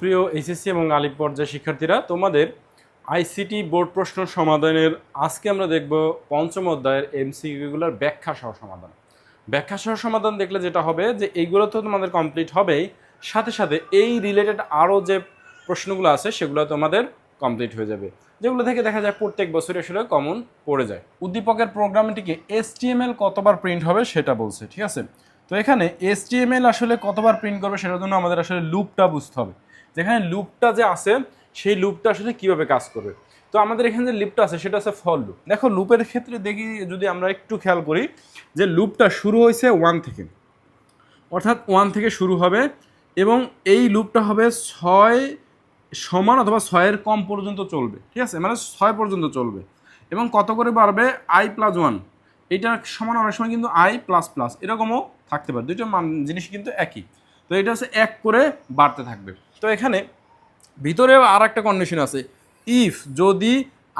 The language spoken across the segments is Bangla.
প্রিয় এইচএসসি এবং আলিপ পর্যায়ের শিক্ষার্থীরা, তোমাদের আইসিটি বোর্ড প্রশ্ন সমাধানের আজকে আমরা দেখব পঞ্চম অধ্যায়ের এমসিকিউগুলোর ব্যাখ্যা সহ সমাধান। ব্যাখ্যা সহ সমাধান দেখলে যেটা হবে যে এইগুলো তো তোমাদের কমপ্লিট হবেই, সাথে সাথে এই রিলেটেড আরও যে প্রশ্নগুলো আছে সেগুলো তোমাদের কমপ্লিট হয়ে যাবে, যেগুলো থেকে দেখা যায় প্রত্যেক বছর আসলে কমন পড়ে যায়। উদ্দীপকের প্রোগ্রামটিকে এসটিএমএল কতবার প্রিন্ট হবে সেটা বলছে, ঠিক আছে? তো এখানে এসটিএমএল আসলে কতবার প্রিন্ট করবে সেটার জন্য আমাদের আসলে লুপটা বুঝতে হবে। যেখানে লুপটা যে আছে, সেই লুপটা আসলে কীভাবে কাজ করবে? তো আমাদের এখানে যে লুপটা আছে, সেটা আছে ফল লুপ দেখো, লুপের ক্ষেত্রে দেখি, যদি আমরা একটু খেয়াল করি যে লুপটা শুরু হয়েছে ওয়ান থেকে। অর্থাৎ ওয়ান থেকে শুরু হবে এবং এই লুপটা হবে ছয় সমান অথবা ছয়ের কম পর্যন্ত চলবে। ঠিক আছে? মানে ছয় পর্যন্ত চলবে। এবং কত করে বাড়বে? আই প্লাস ওয়ান এইটার সমান অনেক সময় কিন্তু আই প্লাস প্লাস এরকমও থাকতে পারে। দুইটা মান, জিনিস কিন্তু একই। তো এটা হচ্ছে এক করে বাড়তে থাকবে। তো এখানে ভিতরে আর একটা কন্ডিশন আছে। ইফ যদি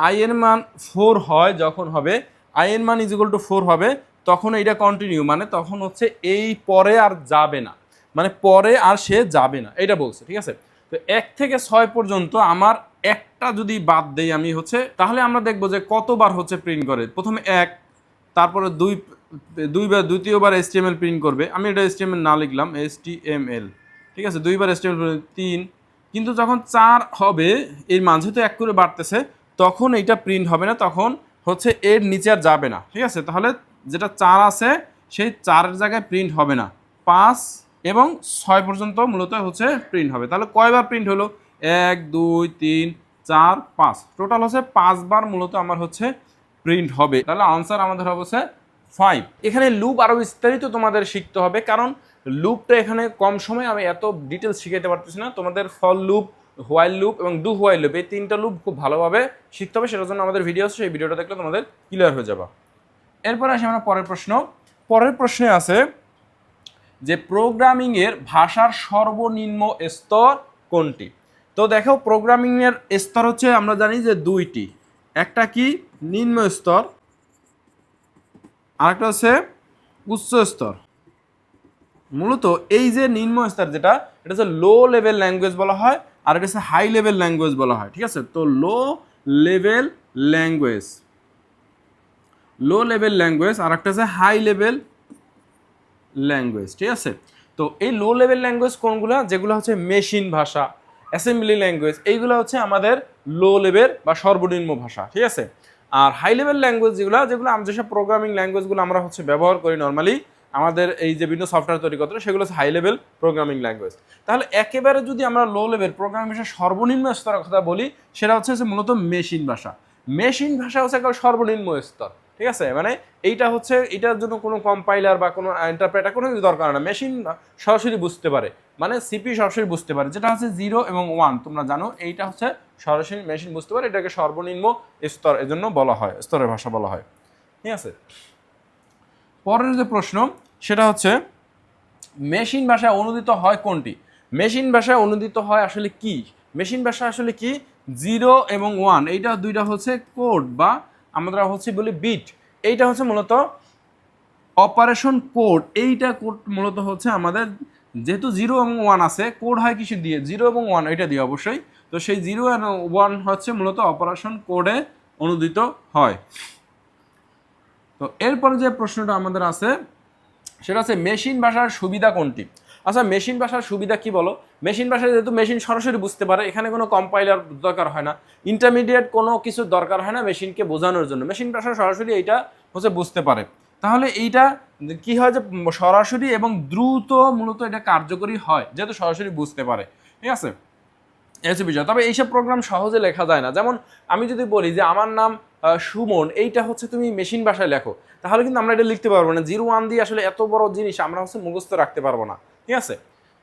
আই এর মান ফোর হয়, যখন হবে আই এর মান ইজ টু ফোর হবে, তখন এইটা কন্টিনিউ মানে তখন হচ্ছে এই পরে আর যাবে না। মানে পরে আর সে যাবে না এটা বলছে, ঠিক আছে? তো এক থেকে ছয় পর্যন্ত আমার একটা যদি বাদ দেই আমি হচ্ছে, তাহলে আমরা দেখব যে কতবার হচ্ছে প্রিন্ট করে। প্রথমে এক, তারপরে দুই দুইবার, দ্বিতীয়বার এস প্রিন্ট করবে। আমি এটা এস না লিখলাম এস ঠিক আছে, দুইবার এস তিন। কিন্তু যখন চার হবে, এর মাঝে তো এক করে বাড়তেছে, তখন এইটা প্রিন্ট হবে না, তখন হচ্ছে এর নিচে আর যাবে না। ঠিক আছে, তাহলে যেটা চার আছে, সেই চারের জায়গায় প্রিন্ট হবে না। পাঁচ এবং ছয় পর্যন্ত মূলত হচ্ছে প্রিন্ট হবে। তাহলে কয়বার প্রিন্ট হলো? এক, দুই, তিন, চার, পাঁচ। টোটাল হচ্ছে পাঁচবার মূলত আমার হচ্ছে প্রিন্ট হবে। তাহলে আনসার আমাদের হচ্ছে ফাইভ এখানে লুপ আরও বিস্তারিত তোমাদের শিখতে হবে, কারণ লুপটা এখানে কম সময়ে আমি এত ডিটেলস শিখাইতে পারতেছি না। তোমাদের ফল লুপ হোয়াইল লুপ এবং ডু হোয়াইল লুপ এই তিনটা লুপ খুব ভালোভাবে শিখতে হবে, সেটার জন্য আমাদের ভিডিও আছে, সেই ভিডিওটা দেখলে তোমাদের ক্লিয়ার হয়ে যাবে। এরপরে আসি আমরা পরের প্রশ্ন। পরের প্রশ্নে আছে যে প্রোগ্রামিংয়ের ভাষার সর্বনিম্ন স্তর কোনটি? তো দেখো প্রোগ্রামিংয়ের স্তর হচ্ছে, আমরা জানি যে দুইটি। একটা কি? নিম্ন স্তর। আরেকটা হচ্ছে উচ্চ স্তর। মূলত এই যে নিম্ন স্তর যেটা, এটা হচ্ছে লো লেভেল ল্যাঙ্গুয়েজ বলা হয়, আর এটা হচ্ছে হাই লেভেল ল্যাঙ্গুয়েজ বলা হয়, ঠিক আছে? তো low level language low level language আর একটা হচ্ছে হাই লেভেল ল্যাঙ্গুয়েজ ঠিক আছে? তো এই লো লেভেল ল্যাঙ্গুয়েজ কোনগুলো? যেগুলো হচ্ছে মেশিন ভাষা অ্যাসেম্বলি ল্যাঙ্গুয়েজ এইগুলো হচ্ছে আমাদের লো লেভেল বা সর্বনিম্ন ভাষা, ঠিক আছে? আর হাই লেভেল ল্যাঙ্গুয়েজ যেগুলো যেগুলো যেসব প্রোগ্রামিং ল্যাঙ্গুয়েজগুলো আমরা হচ্ছে ব্যবহার করি নর্মালি আমাদের এই যে বিভিন্ন সফটওয়্যার তৈরি করতে সেগুলো হচ্ছে হাই লেভেল প্রোগ্রামিং ল্যাঙ্গুয়েজ তাহলে একেবারে যদি আমরা লো লেভেল প্রোগ্রামিং ভাষার সর্বনিম্ন স্তরের কথা বলি, সেটা হচ্ছে মূলত মেশিন ভাষা। মেশিন ভাষা হচ্ছে একেবারে সর্বনিম্ন স্তর, ঠিক আছে? মানে এইটা হচ্ছে, এটার জন্য কোনো কম্পাইলার বা কোনো ইন্টারপ্রেটার কোনো কিছু দরকার না। মেশিন সরাসরি বুঝতে পারে। মানে সিপি সরাসরি বুঝতে পারে। যেটা হচ্ছে জিরো এবং ওয়ান তোমরা জানো, এইটা হচ্ছে সরাসরি মেশিন বুঝতে পারে, এটাকে সর্বনিম্ন স্তর এজন্য বলা হয়, স্তরের ভাষা বলা হয়। ঠিক আছে? পরের যে প্রশ্ন, সেটা হচ্ছে মেশিন ভাষায় অনুদিত হয় কোনটি? মেশিন ভাষায় অনুদিত হয় আসলে কি? মেশিন ভাষা আসলে কি? জিরো এবং ওয়ান এইটা দুইটা হচ্ছে কোড বা আমরা হচ্ছে বলি বিট এইটা হচ্ছে মূলত অপারেশন কোড এইটা কোড মূলত হচ্ছে আমাদের যেহেতু জিরো এবং ওয়ান আছে কোড হয় কিছু দিয়ে? জিরো এবং ওয়ান এটা দিয়ে অবশ্যই। তো সেই জিরো অ্যান্ড ওয়ান হচ্ছে মূলত অপারেশন কোডে অনুদিত হয়। তো এরপরে যে প্রশ্নটা আমাদের আছে, সেটা হচ্ছে মেশিন ভাষার সুবিধা কোনটি? আচ্ছা মেশিন ভাষার সুবিধা কি বলো? মেশিন ভাষায় যেহেতু মেশিন সরাসরি বুঝতে পারে, এখানে কোনো কম্পাইলার দরকার হয় না। ইন্টারমিডিয়েট কোনো কিছু দরকার হয় না মেশিনকে বোঝানোর জন্য। মেশিন ভাষা সরাসরি এইটা হচ্ছে বুঝতে পারে। তাহলে এইটা কি হয় যে সরাসরি এবং দ্রুত মূলত এটা কার্যকরী হয়, যেহেতু সরাসরি বুঝতে পারে। ঠিক আছে? হচ্ছে বিষয়। তবে এইসব প্রোগ্রাম সহজে লেখা যায় না। যেমন আমি যদি বলি যে আমার নাম সুমন, এইটা হচ্ছে তুমি মেশিন ভাষায় লেখো। তাহলে কিন্তু আমরা এটা লিখতে পারব না। জিরো ওয়ান দিয়ে আসলে এত বড় জিনিস আমরা হচ্ছে মুখস্থ রাখতে পারব না। ঠিক আছে?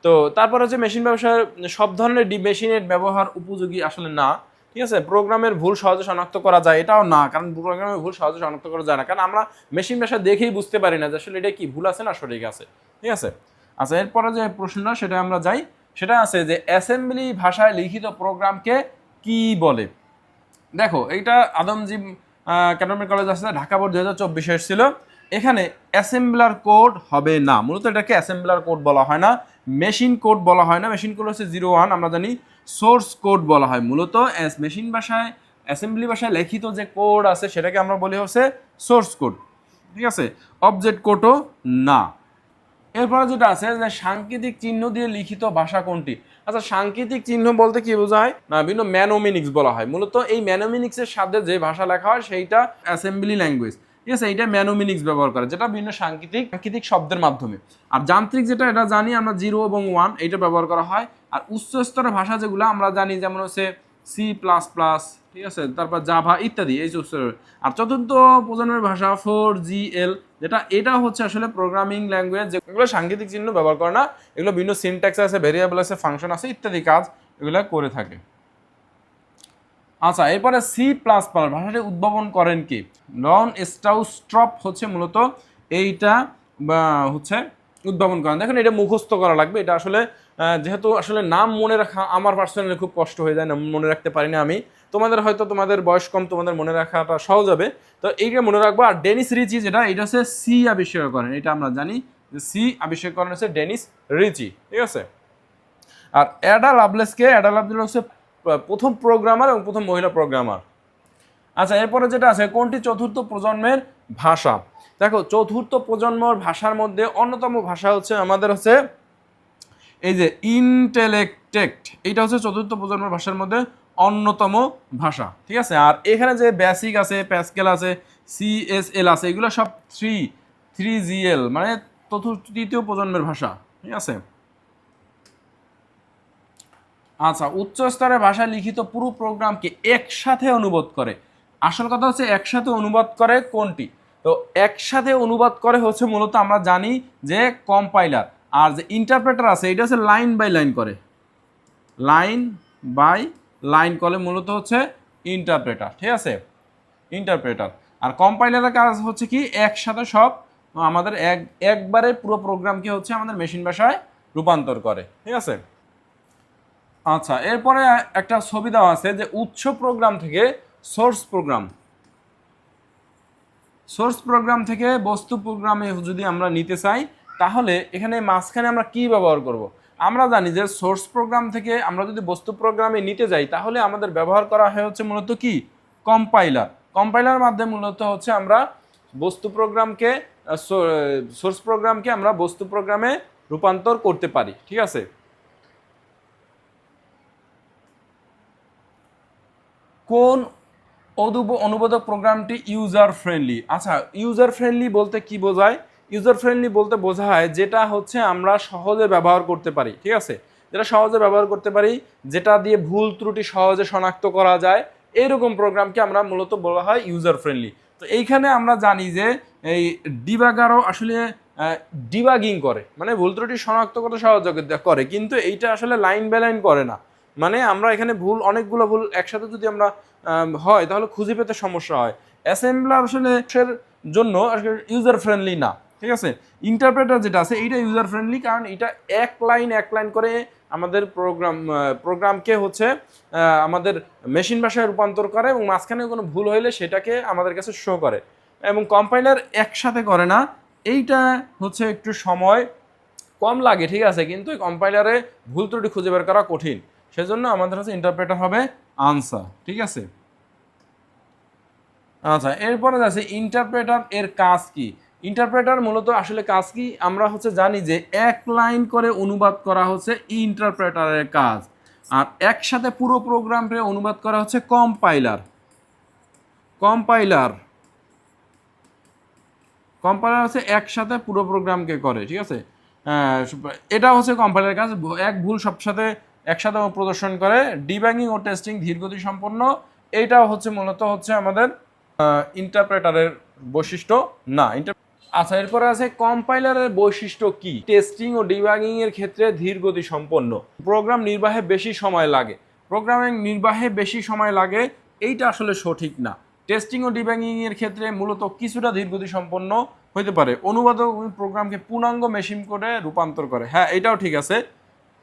তো তারপর হচ্ছে মেশিন ব্যবসার সব ধরনের ডি মেশিনের ব্যবহার উপযোগী আসলে না। ঠিক আছে প্রোগ্রামের ভুল সহজে শনাক্ত করা যায়, এটাও না, কারণ প্রোগ্রামের ভুল সহজে শনাক্ত করা যায় না। কারণ আমরা মেশিন ভাষা দেখেই বুঝতে পারি না যে আসলে এটা কি, ভুল আছে না সঠিক আছে। ঠিক আছে? আচ্ছা এরপরে যে প্রশ্নটা, সেটা আমরা যাই। সেটা আছে যে অ্যাসেম্বলি ভাষায় লিখিত প্রোগ্রামকে কি বলে? দেখো, এইটা আদমজি ক্যান্টনমেন্ট কলেজ আছে, ঢাকা বোর্ড দু হাজার চব্বিশে এসেছিল। এখানে অ্যাসেম্বলার কোড হবে না। মূলত এটাকে অ্যাসেম্বলার কোড বলা হয় না মেশিন কোড বলা হয় না। মেশিন কোড হচ্ছে জিরো ওয়ান আমরা জানি। সোর্স কোড বলা হয় মূলত অ্যাস মেশিন ভাষায় অ্যাসেম্বলি ভাষায় লিখিত যে কোড আছে সেটাকে আমরা বলি হচ্ছে সোর্স কোড ঠিক আছে? অবজেক্ট কোডও না। এরপরে যেটা আছে যে সাংকেতিক চিহ্ন দিয়ে লিখিত ভাষা কোনটি? আচ্ছা সাংকেতিক চিহ্ন বলতে কি বোঝায়? না, বিভিন্ন ম্যানোমিনিক্স বলা হয়। মূলত এই ম্যানোমিনিক্সের সাথে যে ভাষা লেখা হয় সেইটা অ্যাসেম্বলি ল্যাঙ্গুয়েজ ঠিক আছে? এইটা ম্যানোমিনিক্স ব্যবহার করে, যেটা বিভিন্ন সাংকেতিক সাংকেতিক শব্দের মাধ্যমে। আর যান্ত্রিক যেটা, এটা জানি আমরা জিরো এবং ওয়ান এইটা ব্যবহার করা হয়। আর উচ্চ স্তরের ভাষা যেগুলো আমরা জানি, যেমন হচ্ছে সি প্লাস প্লাস ঠিক আছে? তারপর জাভা ইত্যাদি, এই উচ্চ- আর চতুর্থ প্রজন্মের ভাষা ফোর জি এল যেটা এটা হচ্ছে আসলে প্রোগ্রামিং ল্যাঙ্গুয়েজ যেগুলো সাংকেতিক চিহ্ন ব্যবহার করে না, এগুলো বিভিন্ন সিনট্যাক্স আছে ভেরিয়েবল আছে ফাংশন আছে, ইত্যাদি কাজ এগুলো করে থাকে। আচ্ছা এরপরে সি প্লাস প্লাস ভাষাটি উদ্ভাবন করেন কি? নন স্টাউস্ট্রপ হচ্ছে মূলত এইটা হচ্ছে উদ্ভাবন করেন। দেখেন, এটা মুখস্থ করা লাগবে, এটা আসলে যেহেতু আসলে নাম মনে রাখা আমার পার্সোনালি খুব কষ্ট হয়ে যায় না মনে রাখতে পারি না আমি। তোমাদের হয়তো তোমাদের বয়স কম, তোমাদের মনে রাখাটা সহজ হবে। তো এইটা মনে রাখব, আর ডেনিস রিচি যেটা, এটা হচ্ছে সি আবিষ্কার করেন এটা আমরা জানি যে সি আবিষ্কার করেন হচ্ছে ডেনিস রিচি, ঠিক আছে? আর অ্যাডা লাভলেসকে, অ্যাডা লাভলেস হচ্ছে প্রথম প্রোগ্রামার এবং প্রথম মহিলা প্রোগ্রামার আচ্ছা এরপরে যেটা আছে, কোনটি চতুর্থ প্রজন্মের ভাষা? দেখো, চতুর্থ প্রজন্মর ভাষার মধ্যে অন্যতম ভাষা হচ্ছে আমাদের হচ্ছে এই যে ইন্টেলেক্টেক্ট এইটা হচ্ছে চতুর্থ প্রজন্মের ভাষার মধ্যে অন্যতম ভাষা, ঠিক আছে? আর এখানে যে বেসিক আছে প্যাসকেল আছে সিএসএল আছে, এগুলো সব থ্রি থ্রি জিএল মানে চতুর্থ, তৃতীয় প্রজন্মের ভাষা, ঠিক আছে? আচ্ছা উচ্চ স্তরের ভাষায় লিখিত পুরো প্রোগ্রামকে একসাথে অনুবাদ করে। আসল কথা হচ্ছে একসাথে অনুবাদ করে কোনটি? তো একসাথে অনুবাদ করে হচ্ছে মূলত আমরা জানি যে কম্পাইলার আর যে ইন্টারপ্রেটার আছে, এটা হচ্ছে লাইন বাই লাইন করে। লাইন বাই লাইন করে মূলত হচ্ছে ইন্টারপ্রেটার ঠিক আছে? ইন্টারপ্রেটার আর কম্পাইলারের কাজ হচ্ছে কি, একসাথে সব আমাদের এক, একবারে পুরো প্রোগ্রামকে হচ্ছে আমাদের মেশিন ভাষায় রূপান্তর করে, ঠিক আছে? আচ্ছা এরপরে একটা ছবি দেওয়া আছে যে উৎস প্রোগ্রাম থেকে সোর্স প্রোগ্রাম সোর্স প্রোগ্রাম থেকে বস্তু প্রোগ্রামে যদি আমরা নিতে চাই তাহলে এখানে মাঝখানে আমরা কি ব্যবহার করব। আমরা জানি যে সোর্স প্রোগ্রাম থেকে আমরা যদি বস্তু প্রোগ্রামে নিতে যাই, তাহলে আমাদের ব্যবহার করা হয় হচ্ছে মূলত কি? কম্পাইলার কম্পাইলার মাধ্যমে মূলত হচ্ছে আমরা বস্তু প্রোগ্রামকে সোর্স প্রোগ্রামকে আমরা বস্তু প্রোগ্রামে রূপান্তর করতে পারি, ঠিক আছে? কোন অদুব অনুবাদক প্রোগ্রামটি ইউজার ফ্রেন্ডলি আচ্ছা ইউজার ফ্রেন্ডলি বলতে কি বোঝায়? ইউজার ফ্রেন্ডলি বলতে বোঝায় যেটা হচ্ছে আমরা সহজে ব্যবহার করতে পারি, ঠিক আছে? যেটা সহজে ব্যবহার করতে পারি, যেটা দিয়ে ভুল ত্রুটি সহজে শনাক্ত করা যায়, এইরকম প্রোগ্রামকে আমরা মূলত বলা হয় ইউজার ফ্রেন্ডলি তো এইখানে আমরা জানি যে এই ডিবাগারও আসলে ডিবাগিং করে মানে ভুল ত্রুটি শনাক্ত করতে সহযোগিতা করে, কিন্তু এইটা আসলে লাইন বাই লাইন করে না। মানে আমরা এখানে ভুল, অনেকগুলো ভুল একসাথে যদি আমরা হয়, তাহলে খুঁজে পেতে সমস্যা হয়। অ্যাসেম্বলার আসলে জন্য ইউজার ফ্রেন্ডলি না। ঠিক আছে? ইন্টারপ্রেটার যেটা আছে, এইটা ইউজার ফ্রেন্ডলি কারণ এটা এক লাইন এক লাইন করে আমাদের প্রোগ্রাম প্রোগ্রামকে হচ্ছে আমাদের মেশিন ভাষায় রূপান্তর করে এবং মাঝখানে কোনো ভুল হইলে সেটাকে আমাদের কাছে শো করে। এবং কম্পাইলার একসাথে করে না, এইটা হচ্ছে একটু সময় কম লাগে, ঠিক আছে? কিন্তু কম্পাইলারে ভুল ত্রুটি খুঁজে বের করা কঠিন। সেজন্য আমাদের হচ্ছে ইন্টারপ্রেটার হবে আনসার ঠিক আছে? আচ্ছা এরপরে আছে ইন্টারপ্রেটার এর কাজ কি? ইন্টারপ্রেটার মূলত আসলে কাজ কি? আমরা হচ্ছে জানি যে এক লাইন করে অনুবাদ করা হচ্ছে ইন্টারপ্রেটারের কাজ। আর একসাথে পুরো প্রোগ্রামকে অনুবাদ করা হচ্ছে কম্পাইলার কম্পাইলার কম্পাইলার হচ্ছে একসাথে পুরো প্রোগ্রামকে করে ঠিক আছে? আহ, এটা হচ্ছে কম্পাইলার কাজ। এক ভুল সব সাথে একসাথে প্রদর্শন করে ডিব্যাঙ্গিং ও টেস্টিং ধীরগতি সম্পন্ন। এইটাও হচ্ছে মূলত হচ্ছে আমাদের ইন্টারপ্রেটারের বৈশিষ্ট্য। না ইন্টার আচ্ছা এরপরে আছে কম্পাইলারের বৈশিষ্ট্য কি? টেস্টিং ও ডিবাগিং এর ক্ষেত্রে ধীর গতি সম্পন্ন। প্রোগ্রাম নির্বাহে বেশি সময় লাগে। প্রোগ্রামিং নির্বাহে বেশি সময় লাগে, এইটা আসলে সঠিক না। টেস্টিং ও ডিবাগিং এর ক্ষেত্রে মূলত কিছুটা ধীর গতি সম্পন্ন হতে পারে। অনুবাদক প্রোগ্রামকে পূর্ণাঙ্গ মেশিন করে রূপান্তর করে। হ্যাঁ এটাও ঠিক আছে।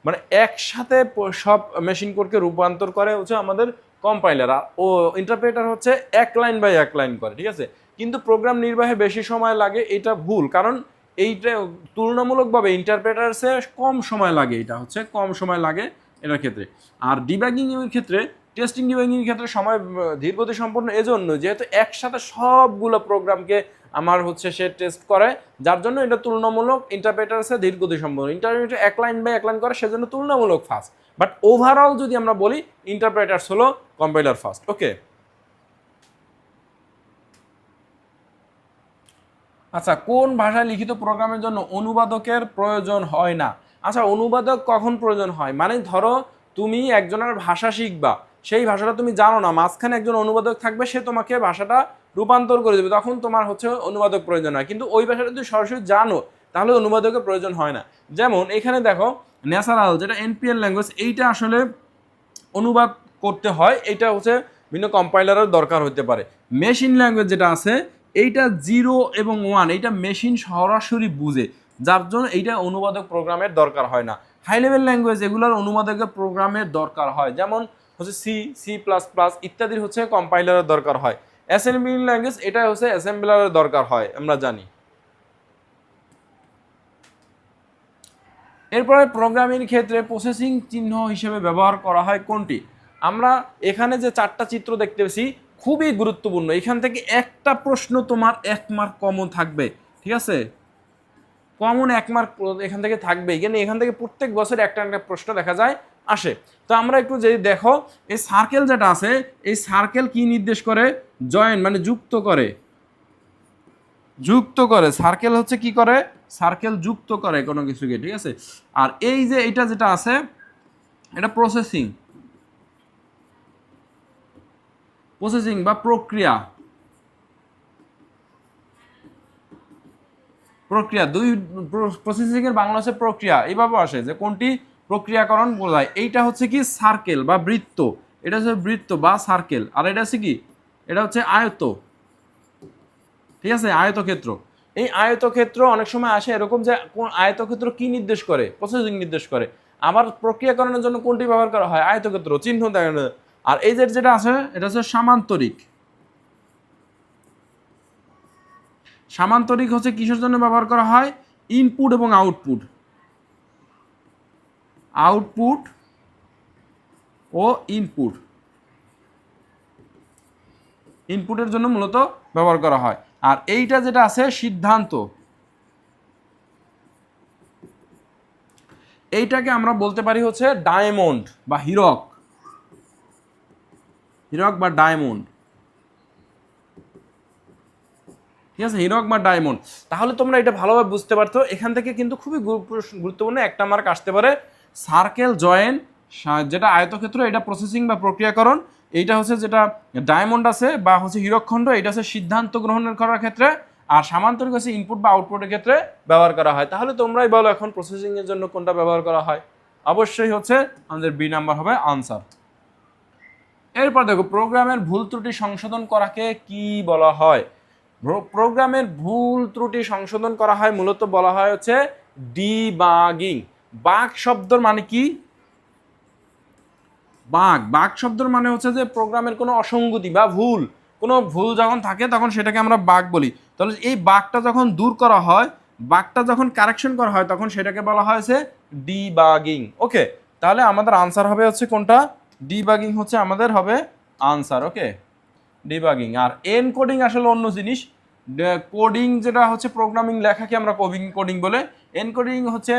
মানে একসাথে সব মেশিন কোডকে রূপান্তর করে হচ্ছে আমাদের কম্পাইলার। ও ইন্টারপ্রেটার হচ্ছে এক লাইন বাই এক লাইন করে, ঠিক আছে? কিন্তু প্রোগ্রাম নির্বাহে বেশি সময় লাগে, এটা ভুল। কারণ এইটা তুলনামূলকভাবে ইন্টারপ্রেটার্সে কম সময় লাগে এটা হচ্ছে, কম সময় লাগে এটার ক্ষেত্রে। আর ডিব্যাগিং এর ক্ষেত্রে টেস্টিং ডিব্যাগিংয়ের ক্ষেত্রে সময় ধীরগতি সম্পন্ন এজন্য যেহেতু একসাথে সবগুলো প্রোগ্রামকে আমার হচ্ছে সে টেস্ট করে, যার জন্য এটা তুলনামূলক ইন্টারপ্রেটার্সে ধীরগতি সম্পন্ন। ইন্টারপ্রেটার এক লাইন বাই এক লাইন করে, সেজন্য তুলনামূলক ফাস্ট বাট ওভারঅল যদি আমরা বলি ইন্টারপ্রেটার্স হলো কম্পাইলার ফাস্ট ওকে আচ্ছা কোন ভাষায় লিখিত প্রোগ্রামের জন্য অনুবাদকের প্রয়োজন হয় না? আচ্ছা অনুবাদক কখন প্রয়োজন হয়? মানে ধরো তুমি একজনের ভাষা শিখবা, সেই ভাষাটা তুমি জানো না, মাঝখানে একজন অনুবাদক থাকবে, সে তোমাকে ভাষাটা রূপান্তর করে দেবে, তখন তোমার হচ্ছে অনুবাদক প্রয়োজন হয়। কিন্তু ওই ভাষাটা যদি সরাসরি জানো, তাহলে অনুবাদকের প্রয়োজন হয় না। যেমন এখানে দেখো, ন্যাচারাল যেটা এনপিএল ল্যাঙ্গুয়েজ, এইটা আসলে অনুবাদ করতে হয় এটা হচ্ছে বিভিন্ন কম্পাইলারের দরকার হতে পারে। মেশিন ল্যাঙ্গুয়েজ যেটা আছে এইটা জিরো এবং ওয়ান, এইটা মেশিন সরাসরি বুঝে, যার জন্য এইটা অনুবাদক প্রোগ্রামের দরকার হয় না। হাই লেভেল ল্যাঙ্গুয়েজ এগুলোর অনুবাদকের প্রোগ্রামের দরকার হয়, যেমন হচ্ছে সি সি প্লাস প্লাস ইত্যাদির হচ্ছে কম্পাইলারের দরকার হয়। অ্যাসেম্বলি ল্যাঙ্গুয়েজ এটা হচ্ছে অ্যাসেম্বলারের দরকার হয়, আমরা জানি। এরপরে প্রোগ্রামিং ক্ষেত্রে প্রসেসিং চিহ্ন হিসেবে ব্যবহার করা হয় কোনটি? আমরা এখানে যে চারটা চিত্র দেখতে পেয়েছি খুবই গুরুত্বপূর্ণ। এখান থেকে একটা প্রশ্ন তোমার এক মার্ক কমন থাকবে, ঠিক আছে? কমন এক মার্ক এখান থেকে থাকবে। এখানে এখান থেকে প্রত্যেক বছর একটা একটা প্রশ্ন দেখা যায়, আসে। তো আমরা একটু যদি দেখো, এই সার্কেল যেটা আছে, এই সার্কেল কি নির্দেশ করে? জয়েন মানে যুক্ত করে। যুক্ত করে। সার্কেল হচ্ছে কি করে? সার্কেল যুক্ত করে কোনো কিছুকে, ঠিক আছে? আর এই যে এটা যেটা আছে, এটা প্রসেসিং প্রসেসিং বা প্রক্রিয়া। প্রক্রিয়া, দুই প্রসেসিং এর বাংলা হচ্ছে প্রক্রিয়া। এইভাবে আসে যে কোনটি প্রক্রিয়াকরণ বোঝায়। এইটা হচ্ছে কি সার্কেল বা বৃত্ত। এটা হচ্ছে বৃত্ত বা সার্কেল আর এটা হচ্ছে কি? এটা হচ্ছে আয়ত। ঠিক আছে? আয়তক্ষেত্র। এই আয়তক্ষেত্র অনেক সময় আসে এরকম যে কোন আয়তক্ষেত্র কি নির্দেশ করে? প্রসেসিং নির্দেশ করে। আবার প্রক্রিয়াকরণের জন্য কোনটি ব্যবহার করা হয়? আয়তক্ষেত্র, চিহ্ন দেখানো। আর এই যে যেটা আছে, এটা হচ্ছে সামান্তরিক। সামান্তরিক হচ্ছে কিসের জন্য ব্যবহার করা হয়? ইনপুট এবং আউটপুট আউটপুট ও ইনপুট ইনপুটের জন্য মূলত ব্যবহার করা হয়। আর এইটা যেটা আছে, সিদ্ধান্ত। এইটাকে আমরা বলতে পারি হচ্ছে ডায়মন্ড বা হীরক। হীরক বা ডায়মন্ড। ঠিক আছে, হীরক বা ডায়মন্ড। তাহলে তোমরা এটা ভালোভাবে বুঝতে পারতো। এখান থেকে কিন্তু খুবই গুরুত্বপূর্ণ একটা মার্ক আসতে পারে। সার্কেল জয়েন যেটা আয়তক্ষেত্র, এটা প্রসেসিং বা প্রক্রিয়াকরণ। এইটা হচ্ছে যেটা ডায়মন্ড আছে বা হচ্ছে হীরকখণ্ড এটা হচ্ছে সিদ্ধান্ত গ্রহণের করার ক্ষেত্রে। আর সামান্তরিক হচ্ছে ইনপুট বা আউটপুটের ক্ষেত্রে ব্যবহার করা হয়। তাহলে তোমরাই বলো এখন প্রসেসিং এর জন্য কোনটা ব্যবহার করা হয়। অবশ্যই হচ্ছে আমাদের বি নাম্বার হবে আনসার এরপর দেখো, প্রোগ্রামের ভুল ত্রুটি সংশোধন করাকে কি বলা হয়? প্রোগ্রামের ভুল ত্রুটি সংশোধন করা হয়, মূলত বলা হয় হচ্ছে ডিবাগিং। বাগ শব্দর মানে কি? বাগ বাগ শব্দর মানে হচ্ছে যে প্রোগ্রামের কোনো অসঙ্গতি বা ভুল। কোনো ভুল যখন থাকে, তখন সেটাকে আমরা বাগ বলি। তাহলে এই বাগটা যখন দূর করা হয় বাগটা যখন কারেকশন করা হয়, তখন সেটাকে বলা হয়েছে ডিবাগিং। ওকে, তাহলে আমাদের আনসার হবে হচ্ছে কোনটা? ডিবাগিং হচ্ছে আমাদের হবে আনসার ওকে ডিবাগিং আর এন কোডিং আসলে অন্য জিনিস। কোডিং যেটা হচ্ছে প্রোগ্রামিং লেখাকে আমরা কোডিং কোডিং বলে। এনকোডিং হচ্ছে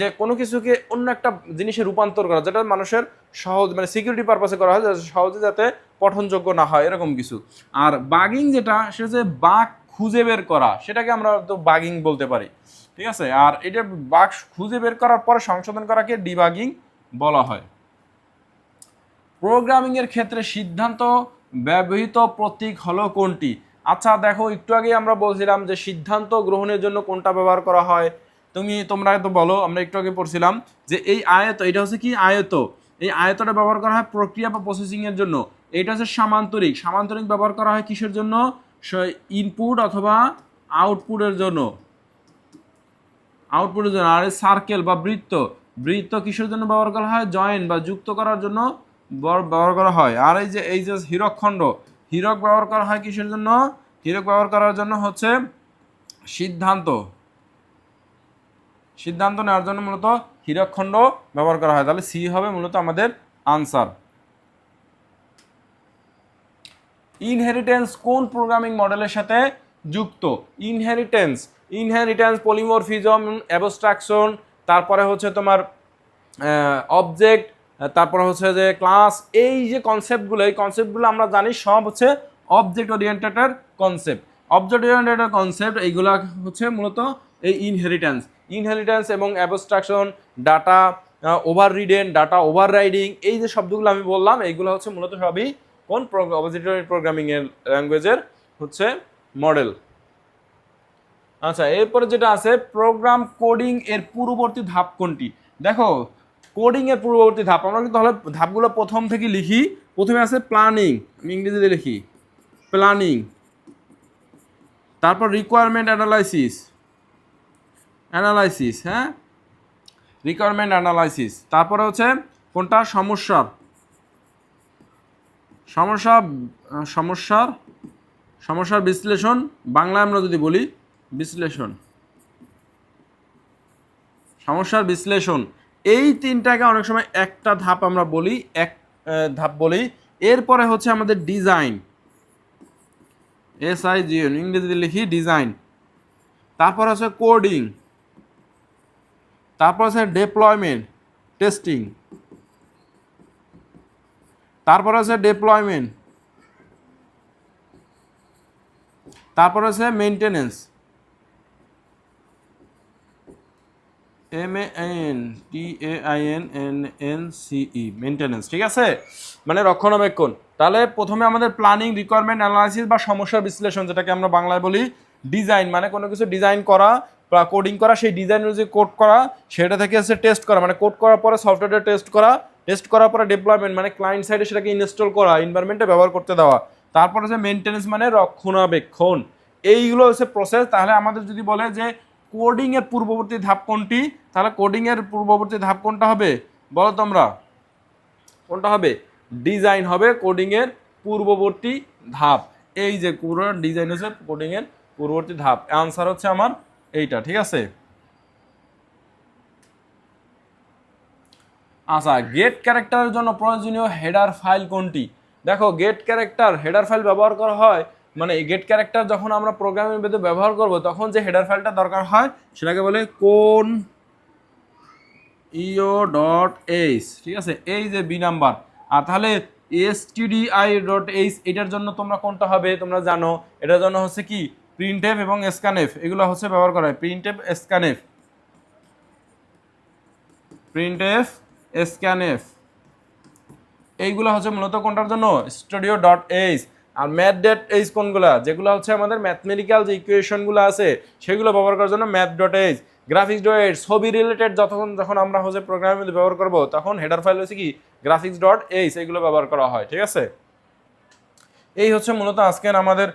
যে কোনো কিছুকে অন্য একটা জিনিসে রূপান্তর করা, যেটা মানুষের সহজ মানে সিকিউরিটি পারপাসে করা হয় সহজে যাতে পঠনযোগ্য না হয়, এরকম কিছু। আর বাগিং যেটা, সেটা যে বাগ খুঁজে বের করা, সেটাকে আমরা তো বাগিং বলতে পারি। ঠিক আছে? আর এটা বাঘ খুঁজে বের করার পরে সংশোধন করাকে ডিবাগিং বলা হয়। প্রোগ্রামিং এর ক্ষেত্রে সিদ্ধান্ত ব্যবহৃত প্রতীক হলো কোনটি? আচ্ছা দেখো, একটু আগে আমরা বলছিলাম যে সিদ্ধান্ত গ্রহণের জন্য কোনটা ব্যবহার করা হয়। তুমি, তোমরা তো বলো, আমরা একটু আগে পড়ছিলাম যে এই আয়ত, এটা হচ্ছে কি আয়ত? এই আয়তটা ব্যবহার করা হয় প্রক্রিয়া বা প্রসেসিং এর জন্য। এটা হচ্ছে সামান্তরিক। সামান্তরিক ব্যবহার করা হয় কিসের জন্য? ইনপুট অথবা আউটপুটের জন্য। আউটপুটের জন্য, আর সার্কেল বা বৃত্ত। বৃত্ত কিসের জন্য ব্যবহার করা হয়? জয়েন বা যুক্ত করার জন্য ব্যবহার করা হয়। আর এই যে এই যে হীরকখণ্ড হীরক ব্যবহার করা হয় কিসের জন্য? হীরক ব্যবহার করার জন্য হচ্ছে সিদ্ধান্ত। সিদ্ধান্ত নেওয়ার জন্য মূলত হীরকখণ্ড ব্যবহার করা হয়। তাহলে সি হবে মূলত আমাদের আনসার ইনহেরিটেন্স কোন প্রোগ্রামিং মডেলের সাথে যুক্ত? ইনহেরিটেন্স ইনহেরিটেন্স পলিমরফিজম অ্যাবস্ট্রাকশন তারপরে হচ্ছে তোমার অবজেক্ট তারপরে হচ্ছে যে ক্লাস এই যে কনসেপ্টগুলো এই কনসেপ্টগুলো আমরা জানি সব হচ্ছে অবজেক্ট ওরিয়েন্টেডের কনসেপ্ট অবজেক্ট ওরিয়েন্টেডের কনসেপ্ট এইগুলো হচ্ছে মূলত এই ইনহেরিটেন্স ইনহেরিটেন্স এবং abstraction data overriding data overriding এই যে শব্দগুলো আমি বললাম, এইগুলো হচ্ছে মূলত সবই কোন অবজেক্ট প্রোগ্রামিং এর ল্যাঙ্গুয়েজের হচ্ছে মডেল আচ্ছা এরপরে যেটা আছে প্রোগ্রাম কোডিং এর পূর্ববর্তী ধাপ কোনটি? দেখো কোডিং এর পূর্ববর্তী ধাপ। আমরা কিন্তু তাহলে ধাপগুলো প্রথম থেকে লিখি। প্রথমে আছে প্ল্যানিং আমি ইংরেজিতে লিখি। প্ল্যানিং তারপর রিকোয়ারমেন্ট অ্যানালাইসিস অ্যানালাইসিস হ্যাঁ? রিকোয়ারমেন্ট অ্যানালাইসিস তারপরে হচ্ছে কোনটা? সমস্যার সমস্যা সমস্যার সমস্যার বিশ্লেষণ, বাংলায় আমরা যদি বলি, বিশ্লেষণ। সমস্যার বিশ্লেষণ। এই তিনটাকে অনেক সময় একটা ধাপ আমরা বলি, এক ধাপ বলি। এরপরে হচ্ছে আমাদের design S I G N ইংরেজিতে লিখি ডিজাইন তারপর আছে কোডিং তারপর আছে ডেপ্লয়মেন্ট টেস্টিং তারপর আছে ডেপ্লয়মেন্ট তারপর আছে maintenance M N T A I N N N C E maintenance ঠিক আছে? মানে রক্ষণাবেক্ষণ। তাহলে প্রথমে আমাদের প্ল্যানিং রিকোয়ারমেন্ট অ্যানালাইসিস বা সমস্যার বিশ্লেষণ, যেটাকে আমরা বাংলায় বলি ডিজাইন মানে কোনো কিছু ডিজাইন করা বা কোডিং করা, সেই ডিজাইন অনুযায়ী কোড করা, সেটা থেকে হচ্ছে টেস্ট করা। মানে কোড করার পরে সফটওয়্যারটা টেস্ট করা টেস্ট করার পরে ডেভেলপমেন্ট মানে ক্লায়েন্ট সাইডে সেটাকে ইনস্টল করা এনভায়রনমেন্টে ব্যবহার করতে দেওয়া। তারপর হচ্ছে মেনটেনেন্স মানে রক্ষণাবেক্ষণ। এইগুলো হচ্ছে প্রসেস তাহলে আমাদের যদি বলে যে কোডিং এর পূর্ববর্তী ধাপ কোনটি? তাহলে কোডিং এর পূর্ববর্তী ধাপ কোনটা হবে? বলো তোমরা। কোনটা হবে? ডিজাইন হবে কোডিং এর পূর্ববর্তী ধাপ। এই যে পুরো ডিজাইন হচ্ছে কোডিং এর পূর্ববর্তী ধাপ। আনসার হচ্ছে আমার এইটা, ঠিক আছে? আচ্ছা গেট ক্যারেক্টারের জন্য প্রয়োজনীয় হেডার ফাইল কোনটি? দেখো গেট ক্যারেক্টার হেডার ফাইল ব্যবহার করা হয় মানে গেট ক্যারেক্টার যখন আমরা প্রোগ্রামের ভেতরে ব্যবহার করব, তখন যে হেডার ফাইলটা দরকার হয়, সেটাকে বলে কোন ইও ডট এইচ ঠিক আছে? এই যে বি নাম্বার আর তাহলে এস টিডিআই ডট এইচ এটার জন্য তোমরা কোনটা হবে? তোমরা জানো, এটার জন্য হচ্ছে কি? প্রিন্টেফ এবং স্ক্যানেফ এগুলো হচ্ছে ব্যবহার করা হয়। প্রিন্টেফ স্ক্যানেফ প্রিন্টেফ স্ক্যানেফ এইগুলো হচ্ছে মূলত কোনটার জন্য? স্টুডিও ডট এইচ আর ম্যাথ ডট এইচ কোনগুলা? যেগুলো হচ্ছে আমাদের ম্যাথমেটিক্যাল যে ইকুয়েশনগুলো আছে, সেগুলো ব্যবহার করার জন্য math dot H graphics dot H ছবি রিলেটেড যতক্ষণ যখন আমরা হচ্ছে প্রোগ্রামের মধ্যে ব্যবহার করব, তখন হেডার ফাইল হচ্ছে কি? গ্রাফিক্স ডট এইচ এগুলো ব্যবহার করা হয়, ঠিক আছে? এই হচ্ছে মূলত আজকের আমাদের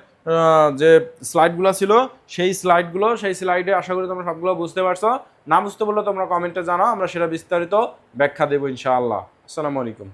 যে স্লাইডগুলো ছিল, সেই স্লাইডগুলো সেই স্লাইডে আশা করি তোমরা সবগুলো বুঝতে পারছ। না বুঝতে পারলে তোমরা কমেন্টে জানাও, আমরা সেটা বিস্তারিত ব্যাখ্যা দেবো ইনশাআল্লাহ। আসসালামু আলাইকুম।